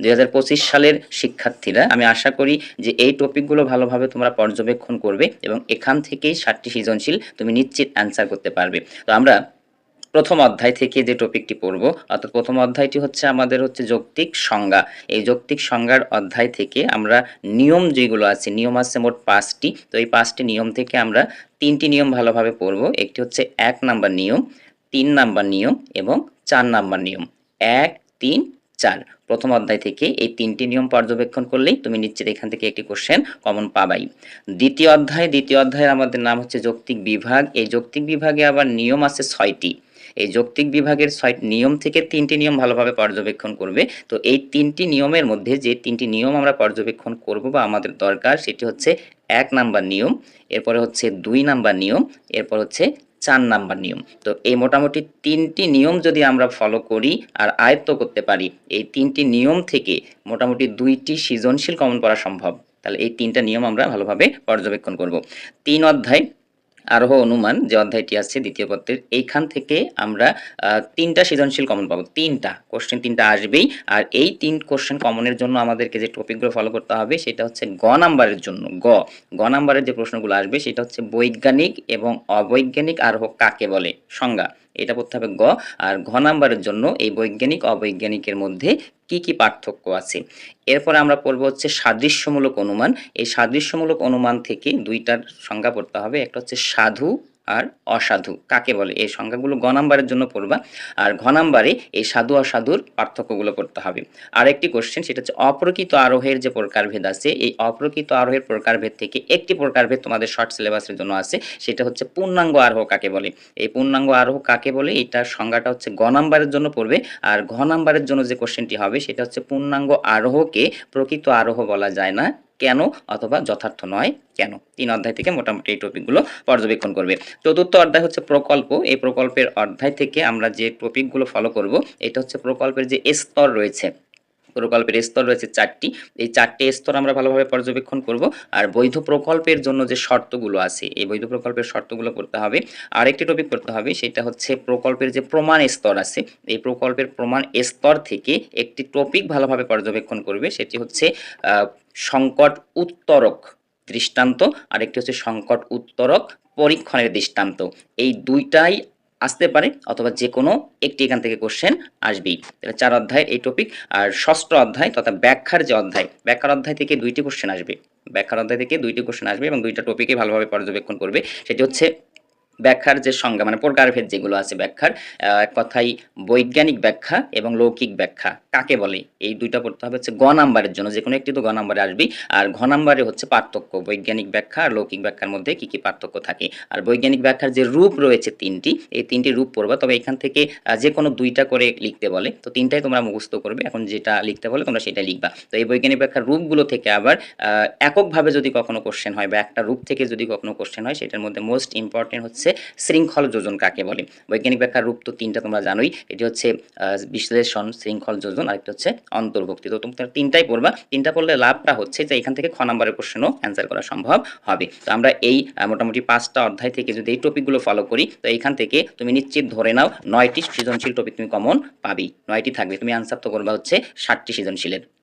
দুই হাজার পঁচিশ সালের শিক্ষার্থীরা, আমি আশা করি যে এই টপিকগুলো ভালোভাবে তোমরা পর্যবেক্ষণ করবে এবং এখান থেকেই ষাটটি সৃজনশীল তুমি নিশ্চিত অ্যান্সার করতে পারবে। তো আমরা প্রথম অধ্যায় থেকে যে টপিকটি পড়ব, অর্থাৎ প্রথম অধ্যায়টি হচ্ছে আমাদের হচ্ছে যৌক্তিক সংজ্ঞা। এই যৌক্তিক সংজ্ঞার অধ্যায় থেকে আমরা নিয়ম যেগুলো আছে, নিয়ম আছে মোট পাঁচটি। তো এই পাঁচটি নিয়ম থেকে আমরা তিনটি নিয়ম ভালোভাবে পড়ব। একটি হচ্ছে এক নাম্বার নিয়ম, তিন নাম্বার নিয়ম এবং চার নাম্বার নিয়ম। এক, তিন চার। প্রথম অধ্যায় থেকে এই তিনটি নিয়ম পর্যবেক্ষণ করলেই তুমি নিশ্চিত এখান থেকে একটি কোশ্চেন কমন পাবাই। দ্বিতীয় অধ্যায়, দ্বিতীয় অধ্যায়ের আমাদের নাম হচ্ছে যৌক্তিক বিভাগ। এই যৌক্তিক বিভাগে আবার নিয়ম আছে ছয়টি। এই যৌক্তিক বিভাগের ছয় নিয়ম থেকে তিনটি নিয়ম ভালোভাবে পর্যবেক্ষণ করবে। তো এই তিনটি নিয়মের মধ্যে যে তিনটি নিয়ম আমরা পর্যবেক্ষণ করব বা আমাদের দরকার, সেটি হচ্ছে এক নাম্বার নিয়ম, এরপরে হচ্ছে দুই নাম্বার নিয়ম, এরপর হচ্ছে চার নাম্বার নিয়ম। তো এই মোটামুটি তিনটি নিয়ম যদি আমরা ফলো করি আর আয়ত্ত করতে পারি, এই তিনটি নিয়ম থেকে মোটামুটি দুইটি সৃজনশীল কমন করা সম্ভব। তাহলে এই তিনটা নিয়ম আমরা ভালোভাবে পর্যবেক্ষণ করব। তিন অধ্যায় আরোহ অনুমান যে অধ্যায়টি আছে দ্বিতীয় পত্রের, এইখান থেকে আমরা তিনটা সৃজনশীল কমন পাবো। তিনটা কোশ্চেন তিনটা আসবেই। আর এই তিন কোশ্চেন কমনের জন্য আমাদেরকে যে টপিকগুলো ফলো করতে হবে, সেটা হচ্ছে গ নাম্বারের জন্য। গ গ নাম্বারের যে প্রশ্নগুলো আসবে, সেটা হচ্ছে বৈজ্ঞানিক এবং অবৈজ্ঞানিক আরোহ কাকে বলে? সংজ্ঞা। এটা পড়তে হবে গ। আর ঘ নাম্বারের জন্য এই বৈজ্ঞানিক, অবৈজ্ঞানিকের মধ্যে কি কি পার্থক্য আছে? এরপরে আমরা পড়ব হচ্ছে সাদৃশ্যমূলক অনুমান। এই সাদৃশ্যমূলক অনুমান থেকে দুইটার সংজ্ঞা পড়তে হবে। একটা হচ্ছে সাধু আর অসাধু। কাকে বলে? এই সংজ্ঞাগুলো গ নাম্বারের জন্য পড়বা। আর ঘ নাম্বারে এই সাধু অসাধুর পার্থক্যগুলো করতে হবে। আর একটি কোশ্চেন সেটা হচ্ছে অপ্রকৃত আরোহের যে প্রকারভেদ আছে, এই অপ্রকৃত আরোহের প্রকারভেদ থেকে একটি প্রকারভেদ তোমাদের শর্ট সিলেবাসের জন্য আছে, সেটা হচ্ছে পূর্ণাঙ্গ আরোহ কাকে বলে? এই পূর্ণাঙ্গ আরোহ কাকে বলে? এটার সংজ্ঞাটা হচ্ছে গ নাম্বারের জন্য পড়বে। আর ঘ নাম্বারের জন্য যে কোশ্চেনটি হবে, সেটা হচ্ছে পূর্ণাঙ্গ আরোহকে প্রকৃত আরোহ বলা যায় না। কেন অথবা যথার্থ নয় কেন? তিন অধ্যায় থেকে মোটামুটি এই টপিকগুলো পর্যবেক্ষণ করবে। চতুর্থ অধ্যায় হচ্ছে প্রকল্প। এই প্রকল্পের অধ্যায় থেকে আমরা যে টপিকগুলো ফলো করব, এটা হচ্ছে প্রকল্পের যে স্তর রয়েছে প্রকল্পের স্তর রয়েছে চারটি। এই চারটি স্তর আমরা ভালোভাবে পর্যবেক্ষণ করব। আর বৈধ প্রকল্পের জন্য যে শর্তগুলো আছে, এই বৈধ প্রকল্পের শর্তগুলো করতে হবে। আরেকটি টপিক করতে হবে, সেটা হচ্ছে প্রকল্পের যে প্রমাণ স্তর আছে, এই প্রকল্পের প্রমাণ স্তর থেকে একটি টপিক ভালোভাবে পর্যবেক্ষণ করবে। সেটি হচ্ছে সংকট উত্তরক দৃষ্টান্ত, আরেকটি হচ্ছে সংকট উত্তরক পরীক্ষণের দৃষ্টান্ত। এই দুইটাই আসতে পারে, অথবা যে কোনো একটি এখান থেকে কোশ্চেন আসবেই। তাহলে চার অধ্যায়ের এই টপিক আর ষষ্ঠ অধ্যায় তথা ব্যাখ্যার যে অধ্যায়, ব্যাখ্যার অধ্যায় থেকে দুইটি কোশ্চেন আসবে। ব্যাখ্যার অধ্যায় থেকে দুইটি কোশ্চেন আসবে এবং দুইটা টপিকে ভালোভাবে পর্যবেক্ষণ করবে। সেটি হচ্ছে ব্যাখ্যার যে সংজ্ঞা মানে প্রকারভেদ যেগুলো আছে ব্যাখ্যার এক কথাই বৈজ্ঞানিক ব্যাখ্যা এবং লৌকিক ব্যাখ্যা। কাকে বলে? এই দুইটা পড়তে হবে হচ্ছে গ নাম্বারের জন্য। যে কোনো একটি তো গ নাম্বারে আসবেই। আর ঘ নাম্বারে হচ্ছে পার্থক্য। বৈজ্ঞানিক ব্যাখ্যা আর লৌকিক ব্যাখ্যার মধ্যে কি কি পার্থক্য থাকে? আর বৈজ্ঞানিক ব্যাখ্যার যে রূপ রয়েছে তিনটি, এই তিনটি রূপ পড়বা। তবে এখান থেকে যে কোনো দুইটা করে লিখতে বলে। তো তিনটাই তোমরা মুখস্থ করবে। এখন যেটা লিখতে বলে তোমরা সেটা লিখবা। তো এই বৈজ্ঞানিক ব্যাখ্যার রূপগুলো থেকে আবার এককভাবে যদি কখনো কোশ্চেন হয় বা একটা রূপ থেকে যদি কখনো কোশ্চেন হয়, সেটার মধ্যে মোস্ট ইম্পর্টেন্ট হচ্ছে শৃঙ্খল যোজন কাকে বলে? বৈজ্ঞানিক ব্যাখ্যার রূপ তো তিনটা তোমরা জানোই। এটি হচ্ছে বিশ্লেষণ, শৃঙ্খল যোজন আরেকটা হচ্ছে অন্তর্ভুক্তি। তো তোমরা তিনটাই পড়বা। তিনটা পড়লে লাভটা হচ্ছে যে এখান থেকে খ নম্বরের কোশ্চেনও অ্যান্সার করা সম্ভব হবে। তো আমরা এই মোটামুটি পাঁচটা অধ্যায় থেকে যদি এই টপিকগুলো ফলো করি, তো এখান থেকে তুমি নিশ্চিত ধরে নাও নয়টি সৃজনশীল টপিক তুমি কমন পাবি নয়টি থাকবে। তুমি আনসার তো করবা হচ্ছে ষাটটি সৃজনশীলের।